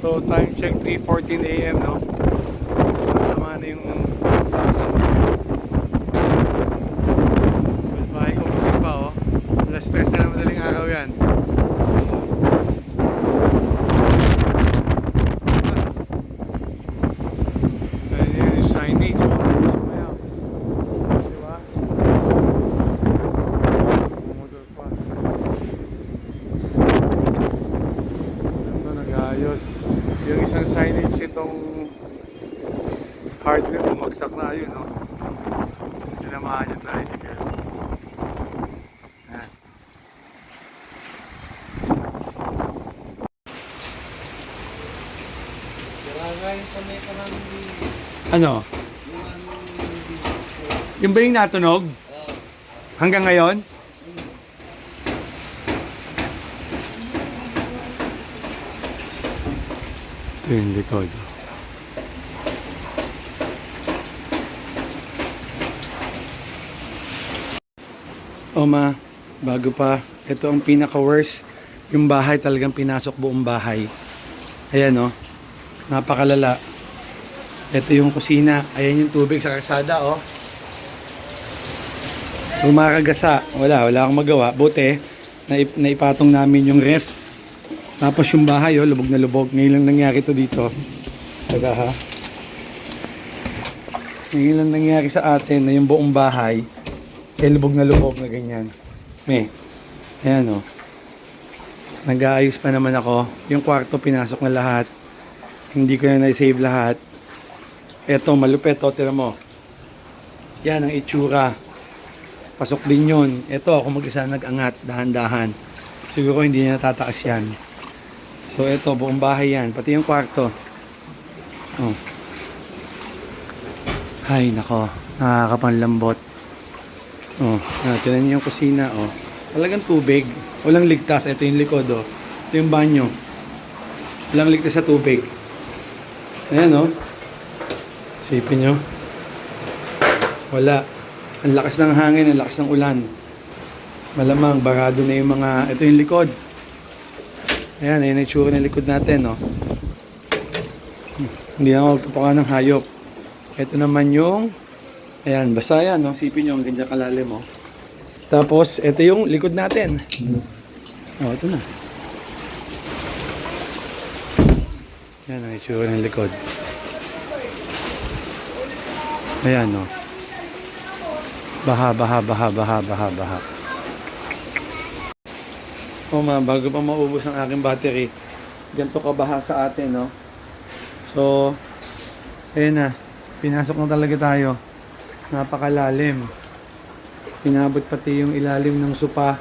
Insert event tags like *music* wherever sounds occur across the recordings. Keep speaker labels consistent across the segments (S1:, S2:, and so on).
S1: So time check 3.14 a.m. no? Tama na yung taas ng Well, bahay ko musik pa oh. Alas stress na ng madaling araw yan. Ayun yun yung signage oh. Sumayaw. Diba? Motor pa. Ito nag-ayos. Yung isang signage itong hardware bumagsak na yun, no? Yung
S2: sa meta namin yung
S1: Ano? Yung ba yung natunog? Hanggang ngayon? Ito yung likod. O ma, bago pa, ito ang pinaka-worst. Yung bahay talagang pinasok buong bahay. Ayan o, napakalala. Ito yung kusina. Ayan yung tubig sa kalsada o. Umakagasa. Wala, wala akong magawa. Buti, naip, naipatong namin yung ref. Tapos yung bahay, oh, lubog na lubog. Ngayon lang nangyari to dito. Taga ha. Ngayon lang nangyari sa atin na yung buong bahay, lubog na lubog na ganyan. May, ayan oh. Nag-aayos pa naman ako. Yung kwarto, pinasok na lahat. Hindi ko na na-save lahat. Eto, malupit, oh, tira mo. Yan ang itsura. Pasok din yun. Ito, ako mag-isa nag-angat, dahan-dahan. Siguro hindi niya natataas yan. So, ito, buong bahay yan. Pati yung kwarto. Oh. Ay, nako. Nakakapanlambot. Oh, ah, tinan niyo yung kusina, oh. Talagang tubig. Walang ligtas. Ito yung likod, oh. Ito yung banyo. Walang ligtas sa tubig. Ayan, oh. Sipin nyo. Wala. Ang lakas ng hangin, ang lakas ng ulan. Malamang, barado na yung mga... Ito yung likod. Ayan, ayan ang itsura ng likod natin, no? Hmm, Hindi na ako magpapakuha ng hayop. Ito naman yung... Ayan, basta yan, no? Sipin nyo, ang ganyan kalalim, mo. Tapos, ito yung likod natin. Oh, ito na. Ayan ang itsura ng likod. Ayan, no? Baha, baha, baha, baha, baha, baha. O ma, bago pa maubos ang aking battery, ganito kabaha sa atin, no? So, ayun na, pinasok na talaga tayo. Napakalalim. Pinabot pati yung ilalim ng supa.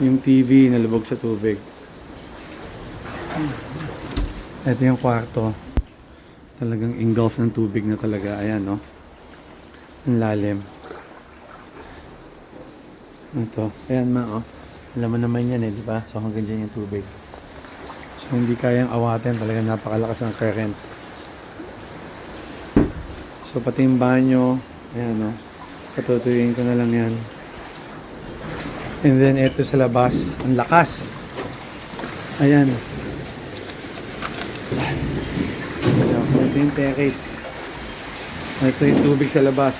S1: Yung TV nalubog sa tubig. Ito yung kwarto. Talagang engulf ng tubig na talaga. Ayan, no? Ang lalim. Ito. Ayan, ma, oh. Alam mo naman yan, eh, di ba? So, hanggang dyan yung tubig. So, hindi kayang awatin. Talagang napakalakas ng current. So, pati yung banyo. Ayan, no? Patutuyuin ko na lang yan. And then, ito sa labas. Ang lakas. Ayan. Ayan, Ito yung terrace. Ito yung tubig sa labas.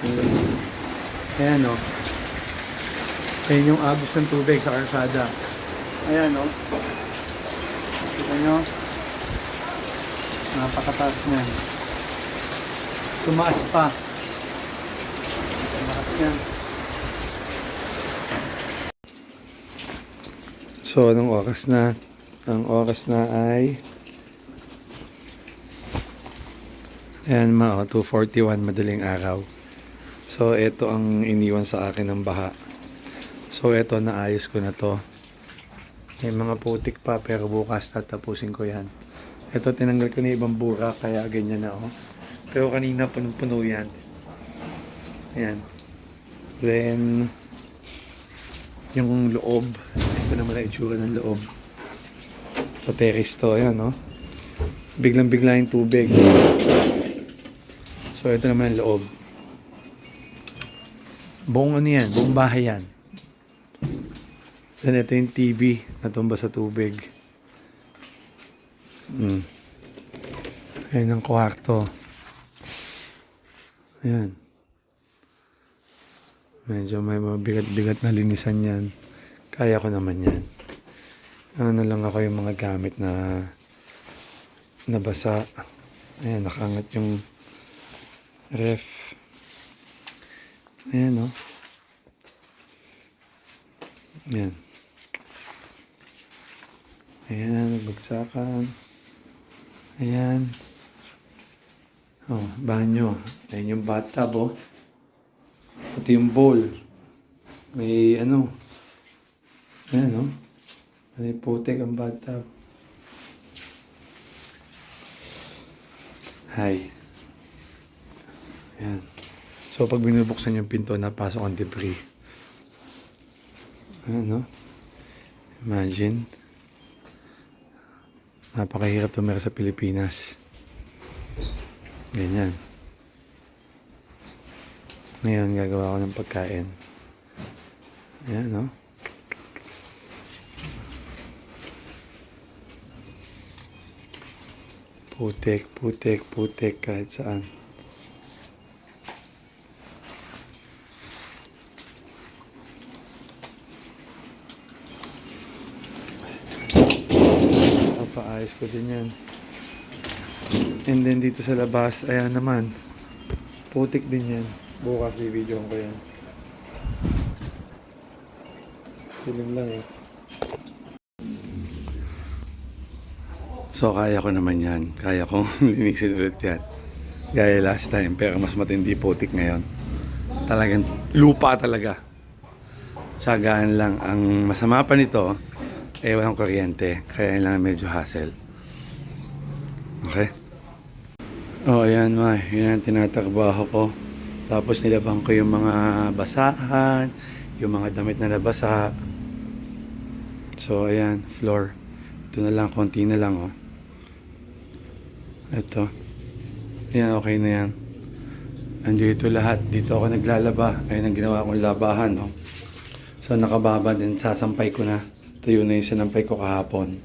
S1: Ayan, no? Ayan yung agos ng tubig sa karsada. Ayan, no? Kita nyo? Napakataas na. Tumaas pa. So, anong oras na? Ang oras na ay... Ayan oh, 2.41 madaling araw. So, ito ang iniwan sa akin ng baha. So, ito, naayos ko na to. May mga putik pa, pero bukas tatapusin ko yan. Ito, tinanggal ko na ibang bura, kaya ganyan na, oh. Pero kanina, punong-puno yan. Ayan. Then, yung loob. Ito naman ang itsura ng loob. So, terrace to, ayan, no? Biglang-bigla yung tubig. So, ito naman ang loob. Buong ano yan, buong bahay yan. Then, ito yung TV, natumba sa tubig. Mm. Ayan ang kwarto. Ayan. Medyo may mabigat-bigat na linisan yan. Kaya ko naman yan. Ano lang ako yung mga gamit na nabasa. Ayan, nakangat yung ref. Ayan, oh. Ayan. Ayan. Ayan. Oh, banyo. Ayan yung bathtub, oh. Pati yung bowl. May ano. Ayan, oh. May putik ang bathtub. Hi. Ayan. So, pag binubuksan yung pinto, napasok ang debris. Ayan, no? Imagine. Napakahirap tumira sa Pilipinas. Ganyan. Ngayon, gagawa ko ng pagkain. Ayan, no? Putik, putik, putik kahit saan. Papaayos ko din yan. And then dito sa labas, ayan naman. Putik din yan. Bukas i-video ko yan. Feeling lang eh. So kaya ko naman yan. Kaya kong *laughs* linisin ulit yan. Gaya last time. Pero mas matindi putik ngayon. Talagang lupa talaga. Sagaan lang. Ang masama pa nito, eh walang kuryente. Kaya lang medyo hassle. Okay? Oh, ayan ma. Yan ang tinatrabaho ko. Tapos nilabang ko yung mga basahan, yung mga damit na nabasa. So, ayan, floor. Ito na lang, konti na lang, oh. Ito. Ayan, okay na yan. Andito lahat. Dito ako naglalaba. Ayun ang ginawa kong labahan, oh. So, nakababa din. Sasampay ko na. Ito yun na yung sinampay ko kahapon.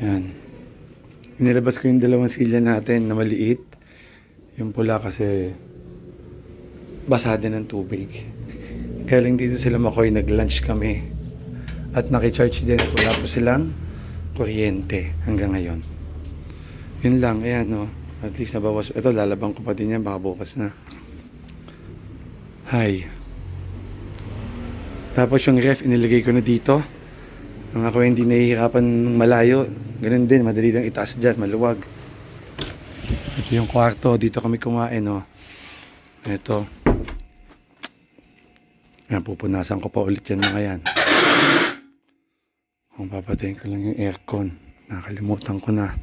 S1: Ayan. Inilabas ko yung dalawang silya natin na maliit. Yung pula kasi basa din ng tubig. Kaya lang dito sila makoy nag-lunch kami. At nakicharge din wala po silang kuryente hanggang ngayon. Yun lang, ayan no. At least nabawas. Ito, lalabang ko pa din yan, baka bukas na. Hi. Tapos yung ref, inilagay ko na dito. Nang ako hindi nahihirapan malayo. Ganun din, madali lang itaas dyan, maluwag. Ito yung kwarto, dito kami kumain, no. Ito. Yan, pupunasan ko pa ulit yan mga yan. Kung papatayin ko lang yung aircon. Nakalimutan ko na.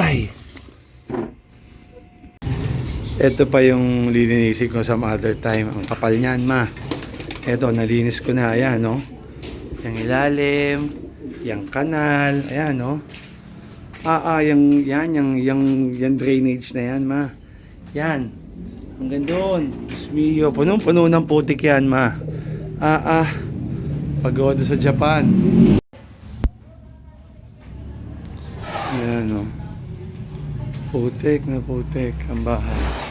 S1: Ay! Ito pa yung lilinisin ko some other time. Ang kapal niyan, ma. Ito, nalinis ko na. Ayan, no? Yung ilalim. Yung kanal. Ayan, no? Ah, ah, yung, yan, yung, yung, yung drainage na yan, ma. Yan. Hanggang doon. Diyos mio. Punong-puno ng putik yan, ma. Ah, ah. Pagoda sa Japan. Ayan, no? Putik na putik ang bahay.